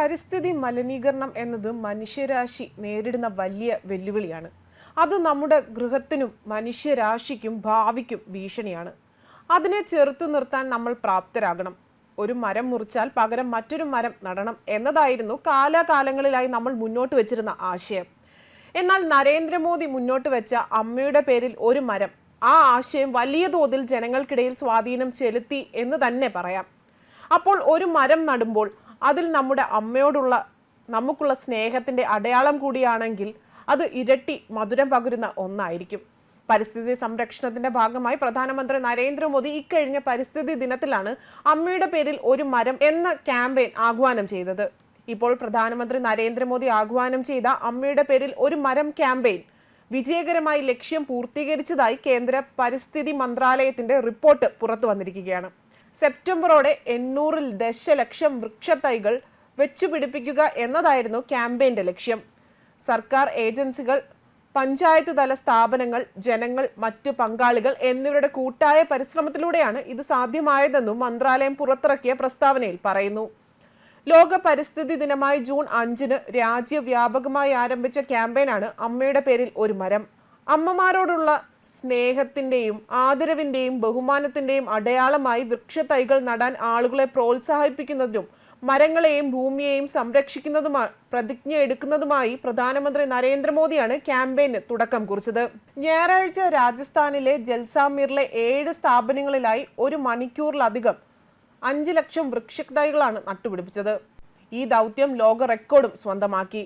പരിസ്ഥിതി മലിനീകരണം എന്നത് മനുഷ്യരാശി നേരിടുന്ന വലിയ വെല്ലുവിളിയാണ്. അത് നമ്മുടെ ഗൃഹത്തിനും മനുഷ്യരാശിക്കും ഭാവിക്കും ഭീഷണിയാണ്. അതിനെ ചെറുത്തു നിർത്താൻ നമ്മൾ പ്രാപ്തരാകണം. ഒരു മരം മുറിച്ചാൽ പകരം മറ്റൊരു മരം നടണം എന്നതായിരുന്നു കാലാകാലങ്ങളിലായി നമ്മൾ മുന്നോട്ട് വെച്ചിരുന്ന ആശയം. എന്നാൽ നരേന്ദ്രമോദി മുന്നോട്ട് വെച്ച അമ്മയുടെ പേരിൽ ഒരു മരം ആ ആശയം വലിയ തോതിൽ ജനങ്ങൾക്കിടയിൽ സ്വാധീനം ചെലുത്തി എന്ന് തന്നെ പറയാം. അപ്പോൾ ഒരു മരം നടുമ്പോൾ അതിൽ നമ്മുടെ അമ്മയോടുള്ള നമുക്കുള്ള സ്നേഹത്തിന്റെ അടയാളം കൂടിയാണെങ്കിൽ അത് ഇരട്ടി മധുരം പകരുന്ന ഒന്നായിരിക്കും. പരിസ്ഥിതി സംരക്ഷണത്തിന്റെ ഭാഗമായി പ്രധാനമന്ത്രി നരേന്ദ്രമോദി ഇക്കഴിഞ്ഞ പരിസ്ഥിതി ദിനത്തിലാണ് അമ്മയുടെ പേരിൽ ഒരു മരം എന്ന ക്യാമ്പയിൻ ആഹ്വാനം ചെയ്തത്. ഇപ്പോൾ പ്രധാനമന്ത്രി നരേന്ദ്രമോദി ആഹ്വാനം ചെയ്ത അമ്മയുടെ പേരിൽ ഒരു മരം ക്യാമ്പയിൻ വിജയകരമായി ലക്ഷ്യം പൂർത്തീകരിച്ചതായി കേന്ദ്ര പരിസ്ഥിതി മന്ത്രാലയത്തിന്റെ റിപ്പോർട്ട് പുറത്തു വന്നിരിക്കുകയാണ്. സെപ്റ്റംബറോടെ എണ്ണൂറിൽ ദശലക്ഷം വൃക്ഷത്തൈകൾ വെച്ചുപിടിപ്പിക്കുക എന്നതായിരുന്നു ക്യാമ്പയിന്റെ ലക്ഷ്യം. സർക്കാർ ഏജൻസികൾ പഞ്ചായത്ത് തല സ്ഥാപനങ്ങൾ ജനങ്ങൾ മറ്റ് പങ്കാളികൾ എന്നിവരുടെ കൂട്ടായ പരിശ്രമത്തിലൂടെയാണ് ഇത് സാധ്യമായതെന്നും മന്ത്രാലയം പുറത്തിറക്കിയ പ്രസ്താവനയിൽ പറയുന്നു. ലോക പരിസ്ഥിതി ദിനമായ ജൂൺ അഞ്ചിന് രാജ്യവ്യാപകമായി ആരംഭിച്ച ക്യാമ്പയിനാണ് അമ്മയുടെ പേരിൽ ഒരു മരം. അമ്മമാരോടുള്ള സ്നേഹത്തിന്റെയും ആദരവിന്റെയും ബഹുമാനത്തിന്റെയും അടയാളമായി വൃക്ഷത്തൈകൾ നടാൻ ആളുകളെ പ്രോത്സാഹിപ്പിക്കുന്നതിനും മരങ്ങളെയും ഭൂമിയെയും സംരക്ഷിക്കുന്നതുമായി പ്രതിജ്ഞ എടുക്കുന്നതുമായി പ്രധാനമന്ത്രി നരേന്ദ്രമോദിയാണ് ക്യാമ്പയിന് തുടക്കം കുറിച്ചത്. ഞായറാഴ്ച രാജസ്ഥാനിലെ ജൽസാമീറിലെ ഏഴ് സ്ഥാപനങ്ങളിലായി ഒരു മണിക്കൂറിലധികം അഞ്ച് ലക്ഷം വൃക്ഷത്തൈകളാണ് നട്ടുപിടിപ്പിച്ചത്. ഈ ദൗത്യം ലോക റെക്കോർഡും സ്വന്തമാക്കി.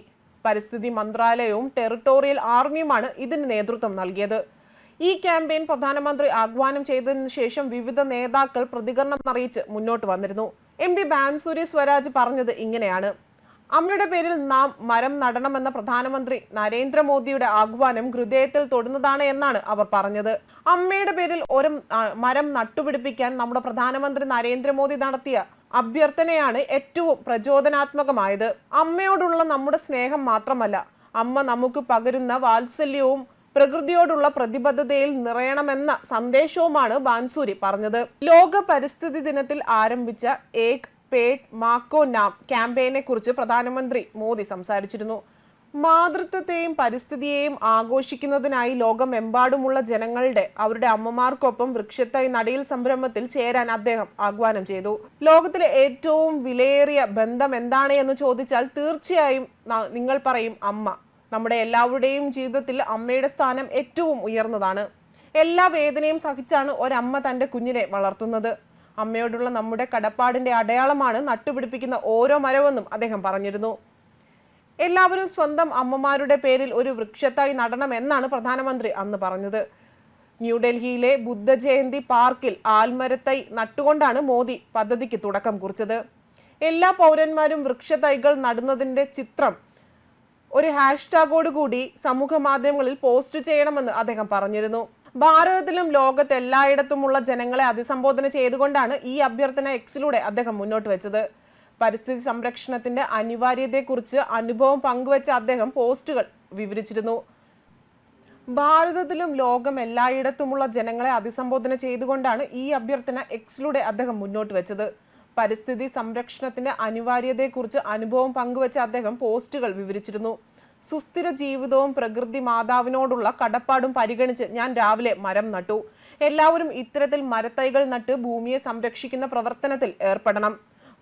പരിസ്ഥിതി മന്ത്രാലയവും ടെറിട്ടോറിയൽ ആർമിയുമാണ് ഇതിന് നേതൃത്വം നൽകിയത്. ഈ ക്യാമ്പയിൻ പ്രധാനമന്ത്രി ആഹ്വാനം ചെയ്തതിനു ശേഷം വിവിധ നേതാക്കൾ പ്രതികരണം അറിയിച്ച് മുന്നോട്ട് വന്നിരുന്നു. എം പി ബാൻസൂരി സ്വരാജ് പറഞ്ഞത് ഇങ്ങനെയാണ്. അമ്മയുടെ പേരിൽ നാം മരം നടണമെന്ന പ്രധാനമന്ത്രി നരേന്ദ്രമോദിയുടെ ആഹ്വാനം ഹൃദയത്തിൽ തൊടുന്നതാണ് എന്നാണ് അവർ പറഞ്ഞത്. അമ്മയുടെ പേരിൽ ഒരു മരം നട്ടുപിടിപ്പിക്കാൻ നമ്മുടെ പ്രധാനമന്ത്രി നരേന്ദ്രമോദി നടത്തിയ അഭ്യർത്ഥനയാണ് ഏറ്റവും പ്രചോദനാത്മകമായത്. അമ്മയോടുള്ള നമ്മുടെ സ്നേഹം മാത്രമല്ല അമ്മ നമുക്ക് പകരുന്ന വാത്സല്യവും പ്രകൃതിയോടുള്ള പ്രതിബദ്ധതയിൽ നിറയണമെന്ന സന്ദേശവുമാണ് ബാൻസൂരി പറഞ്ഞത്. ലോക പരിസ്ഥിതി ദിനത്തിൽ ആരംഭിച്ച ഏക് പേട് മാക്കോ നാം ക്യാമ്പയിനെ കുറിച്ച് പ്രധാനമന്ത്രി മോദി സംസാരിച്ചിരുന്നു. മാതൃത്വത്തെയും പരിസ്ഥിതിയെയും ആഘോഷിക്കുന്നതിനായി ലോകമെമ്പാടുമുള്ള ജനങ്ങളുടെ അവരുടെ അമ്മമാർക്കൊപ്പം വൃക്ഷത്തായി നടയിൽ സംരംഭത്തിൽ ചേരാൻ അദ്ദേഹം ആഹ്വാനം ചെയ്തു. ലോകത്തിലെ ഏറ്റവും വിലയേറിയ ബന്ധം എന്താണ് എന്ന് ചോദിച്ചാൽ തീർച്ചയായും നിങ്ങൾ പറയും അമ്മ. നമ്മുടെ എല്ലാവരുടെയും ജീവിതത്തിൽ അമ്മയുടെ സ്ഥാനം ഏറ്റവും ഉയർന്നതാണ്. എല്ലാ വേദനയും സഹിച്ചാണ് ഒരമ്മ തന്റെ കുഞ്ഞിനെ വളർത്തുന്നത്. അമ്മയോടുള്ള നമ്മുടെ കടപ്പാടിന്റെ അടയാളമാണ് നട്ടുപിടിപ്പിക്കുന്ന ഓരോ മരവെന്നും അദ്ദേഹം പറഞ്ഞിരുന്നു. എല്ലാവരും സ്വന്തം അമ്മമാരുടെ പേരിൽ ഒരു വൃക്ഷത്തായി നടണമെന്നാണ് പ്രധാനമന്ത്രി അന്ന് പറഞ്ഞത്. ന്യൂഡൽഹിയിലെ ബുദ്ധജയന്തി പാർക്കിൽ ആൽമരത്തൈ നട്ടുകൊണ്ടാണ് മോദി പദ്ധതിക്ക് തുടക്കം കുറിച്ചത്. എല്ലാ പൗരന്മാരും വൃക്ഷത്തൈകൾ നടുന്നതിന്റെ ചിത്രം ഒരു ഹാഷ്ടാഗോട് കൂടി സമൂഹ മാധ്യമങ്ങളിൽ പോസ്റ്റ് ചെയ്യണമെന്ന് അദ്ദേഹം പറഞ്ഞിരുന്നു. ഭാരതത്തിലും ലോകത്ത് എല്ലായിടത്തുമുള്ള ജനങ്ങളെ അഭിസംബോധന ചെയ്തുകൊണ്ടാണ് ഈ അഭ്യർത്ഥന എക്സിലൂടെ അദ്ദേഹം മുന്നോട്ട് വെച്ചത്. പരിസ്ഥിതി സംരക്ഷണത്തിന്റെ അനിവാര്യതയെക്കുറിച്ച് അനുഭവം പങ്കുവച്ച അദ്ദേഹം പോസ്റ്റുകൾ വിവരിച്ചിരുന്നു. ഭാരതത്തിലും ലോകം എല്ലായിടത്തുമുള്ള ജനങ്ങളെ അഭിസംബോധന ചെയ്തുകൊണ്ടാണ് ഈ അഭ്യർത്ഥന എക്സിലൂടെ അദ്ദേഹം മുന്നോട്ട് വെച്ചത്. പരിസ്ഥിതി സംരക്ഷണത്തിന്റെ അനിവാര്യതയെക്കുറിച്ച് അനുഭവം പങ്കുവച്ച അദ്ദേഹം പോസ്റ്റുകൾ വിവരിച്ചിരുന്നു. സുസ്ഥിര ജീവിതവും പ്രകൃതി മാതാവിനോടുള്ള കടപ്പാടും പരിഗണിച്ച് ഞാൻ രാവിലെ മരം നട്ടു. എല്ലാവരും ഇത്തരത്തിൽ മരത്തൈകൾ നട്ട് ഭൂമിയെ സംരക്ഷിക്കുന്ന പ്രവർത്തനത്തിൽ ഏർപ്പെടണം.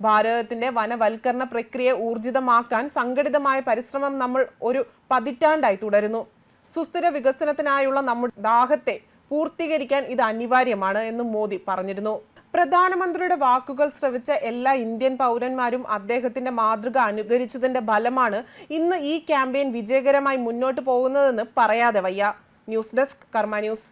ഭാരതത്തിന്റെ വനവൽക്കരണ പ്രക്രിയ ഊർജിതമാക്കാൻ സംഘടിതമായ പരിശ്രമം നമ്മൾ ഒരു പതിറ്റാണ്ടായി തുടരുന്നു. സുസ്ഥിര വികസനത്തിനായുള്ള നമ്മുടെ ദാഹത്തെ പൂർത്തീകരിക്കാൻ ഇത് അനിവാര്യമാണ് എന്നും മോദി പറഞ്ഞിരുന്നു. പ്രധാനമന്ത്രിയുടെ വാക്കുകൾ ശ്രവിച്ച എല്ലാ ഇന്ത്യൻ പൗരന്മാരും അദ്ദേഹത്തിന്റെ മാതൃക അനുകരിച്ചതിന്റെ ഫലമാണ് ഇന്ന് ഈ ക്യാമ്പയിൻ വിജയകരമായി മുന്നോട്ട് പോകുന്നതെന്ന് പറയാതെ വയ്യ. News desk Karma news.